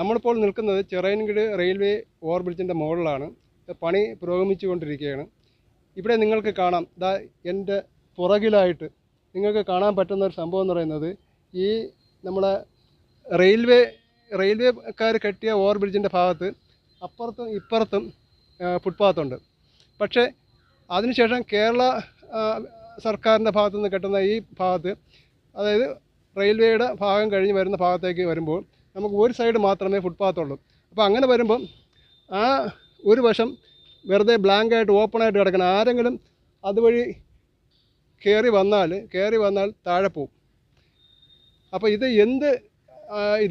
നമ്മളിപ്പോൾ നിൽക്കുന്നത് ചിറയൻകീട് റെയിൽവേ ഓവർബ്രിഡ്ജിന്റെ മുകളിലാണ്. പണി പുരോഗമിച്ചുകൊണ്ടിരിക്കുകയാണ്. ഇവിടെ നിങ്ങൾക്ക് കാണാം. ദാ എന്റെ പുറകിലായിട്ട് നിങ്ങൾക്ക് കാണാൻ പറ്റുന്ന ഒരു സംഭവം എന്ന് പറയുന്നത് ഈ നമ്മളെ റെയിൽവേ റെയിൽവേക്കാർ കെട്ടിയ ഓവർബ്രിഡ്ജിന്റെ ഭാഗത്ത് അപ്പുറത്തും ഇപ്പുറത്തും ഫുട്പാത്തുണ്ട്. പക്ഷേ അതിനുശേഷം കേരള സർക്കാരിന്റെ ഭാഗത്തു നിന്ന് കെട്ടുന്ന ഈ ഭാഗത്ത് അതായത് റെയിൽവേയുടെ ഭാഗം കഴിഞ്ഞ് വരുന്ന ഭാഗത്തേക്ക് വരുമ്പോൾ നമുക്ക് ഒരു സൈഡ് മാത്രമേ ഫുട്പാത്തുള്ളൂ അപ്പോൾ അങ്ങനെ വരുമ്പം ആ ഒരു വശം വെറുതെ ബ്ലാങ്ക് ആയിട്ട് ഓപ്പൺ ആയിട്ട് കിടക്കണം ആരെങ്കിലും അതുവഴി കയറി വന്നാൽ കയറി വന്നാൽ താഴെ പോവും. അപ്പോൾ ഇത് എന്ത്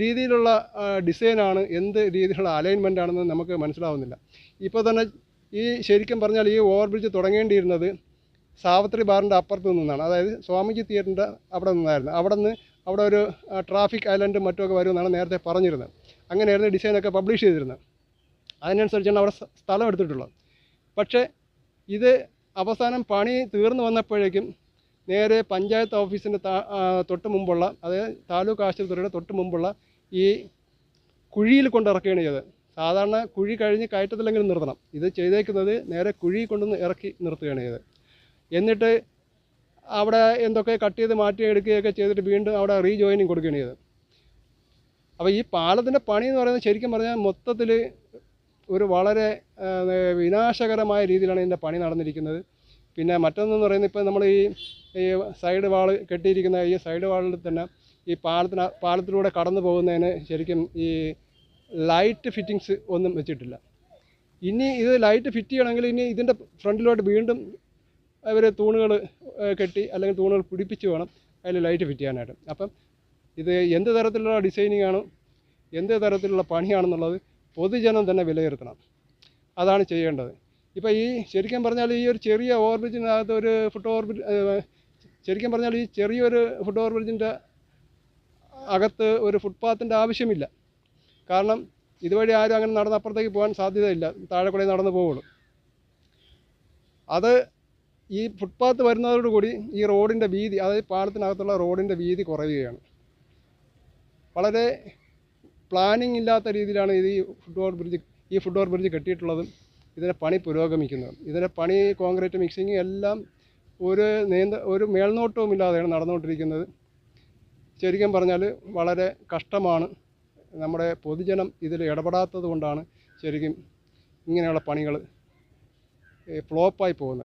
രീതിയിലുള്ള ഡിസൈനാണ് എന്ത് രീതിയിലുള്ള അലൈൻമെന്റ് ആണെന്ന് നമുക്ക് മനസ്സിലാവുന്നില്ല. ഇപ്പോൾ തന്നെ ഈ ശരിക്കും പറഞ്ഞാൽ ഈ ഓവർ ബ്രിഡ്ജ് തുടങ്ങേണ്ടിയിരുന്നത് സാവത്രി ബാറിന്റെ അപ്പുറത്ത് നിന്നാണ്. അതായത് സ്വാമിജി തിയേറ്ററിന്റെ അവിടെ നിന്നായിരുന്നു. അവിടെ നിന്ന് അവിടെ ഒരു ട്രാഫിക് ഐലൻഡും മറ്റുമൊക്കെ വരുമെന്നാണ് നേരത്തെ പറഞ്ഞിരുന്നത്. അങ്ങനെയായിരുന്നു ഡിസൈനൊക്കെ പബ്ലിഷ് ചെയ്തിരുന്നത്. അതിനനുസരിച്ചാണ് അവിടെ സ്ഥലം എടുത്തിട്ടുള്ളത്. പക്ഷേ ഇത് അവസാനം പണി തീർന്നു വന്നപ്പോഴേക്കും നേരെ പഞ്ചായത്ത് ഓഫീസിന്റെ തൊട്ട് മുമ്പുള്ള അതായത് താലൂക്ക് ആശുപത്രിയുടെ തൊട്ട് മുമ്പുള്ള ഈ കുഴിയിൽ കൊണ്ടിറക്കുകയാണ് ചെയ്തത്. സാധാരണ കുഴി കഴിഞ്ഞ് കയറ്റത്തിലെങ്കിലും നിർത്തണം. ഇത് ചെയ്തേക്കുന്നത് നേരെ കുഴി കൊണ്ടുവന്ന് ഇറക്കി നിർത്തുകയാണ് ചെയ്തത്. എന്നിട്ട് അവിടെ എന്തൊക്കെ കട്ട് ചെയ്ത് മാറ്റി എടുക്കുകയൊക്കെ ചെയ്തിട്ട് വീണ്ടും അവിടെ റീജോയിനിങ് കൊടുക്കുകയാണ് ചെയ്തത്. അപ്പോൾ ഈ പാലത്തിന്റെ പണി എന്ന് പറയുന്നത് ശരിക്കും പറഞ്ഞാൽ മൊത്തത്തിൽ ഒരു വളരെ വിനാശകരമായ രീതിയിലാണ് ഇതിന്റെ പണി നടന്നിരിക്കുന്നത്. പിന്നെ മറ്റൊന്നെന്ന് പറയുന്നത് ഇപ്പോൾ നമ്മൾ ഈ ഈ സൈഡ് വാൾ കെട്ടിയിരിക്കുന്ന ഈ സൈഡ് വാളിൽ തന്നെ ഈ പാലത്തിന് പാലത്തിലൂടെ കടന്നു പോകുന്നതിന് ശരിക്കും ഈ ലൈറ്റ് ഫിറ്റിങ്സ് ഒന്നും വെച്ചിട്ടില്ല. ഇനി ഇത് ലൈറ്റ് ഫിറ്റ് ചെയ്യണമെങ്കിൽ ഇനി ഇതിന്റെ ഫ്രണ്ടിലോട്ട് വീണ്ടും അവർ തൂണുകൾ കെട്ടി അല്ലെങ്കിൽ തൂണുകൾ പിടിപ്പിച്ച് വേണം അതിൽ ലൈറ്റ് ഫിറ്റ് ചെയ്യാനായിട്ട്. അപ്പം ഇത് എന്ത് തരത്തിലുള്ള ഡിസൈനിങ് ആണ് എന്ത് തരത്തിലുള്ള പണിയാണെന്നുള്ളത് പൊതുജനം തന്നെ വിലയിരുത്തണം. അതാണ് ചെയ്യേണ്ടത്. ഇപ്പോൾ ഈ ശരിക്കും പറഞ്ഞാൽ ഈ ഒരു ചെറിയ ഓവർബ്രിഡ്ജിനകത്ത് ഒരു ഫുട് ഓവർബ്രിഡ്ജ് ശരിക്കും പറഞ്ഞാൽ ഈ ചെറിയൊരു ഫുട് ഓവർബ്രിഡ്ജിന്റെ അകത്ത് ഒരു ഫുട്പാത്തിന്റെ ആവശ്യമില്ല. കാരണം ഇതുവഴി ആരും അങ്ങനെ നടന്ന് അപ്പുറത്തേക്ക് പോകാൻ സാധ്യതയില്ല. താഴെ കൂടെ നടന്ന് പോവുള്ളൂ. അത് ഈ ഫുട്പാത്ത് വരുന്നതോടുകൂടി ഈ റോഡിന്റെ വീതി അതായത് പാലത്തിനകത്തുള്ള റോഡിന്റെ വീതി കുറയുകയാണ്. വളരെ പ്ലാനിങ് ഇല്ലാത്ത രീതിയിലാണ് ഇത് ഈ ഫുട് ഓവർ ബ്രിഡ്ജ് ഈ ഫുട് ഓവർ ബ്രിഡ്ജ് കെട്ടിയിട്ടുള്ളതും ഇതിന്റെ പണി പുരോഗമിക്കുന്നതും. ഇതിന്റെ പണി കോൺക്രീറ്റ് മിക്സിങ് എല്ലാം ഒരു നീന്ത ഒരു മേൽനോട്ടവും ഇല്ലാതെയാണ് നടന്നുകൊണ്ടിരിക്കുന്നത്. ശരിക്കും പറഞ്ഞാൽ വളരെ കഷ്ടമാണ്. നമ്മുടെ പൊതുജനം ഇതിൽ ഇടപെടാത്തത് കൊണ്ടാണ് ശരിക്കും ഇങ്ങനെയുള്ള പണികൾ ഫ്ലോപ്പായി പോകുന്നത്.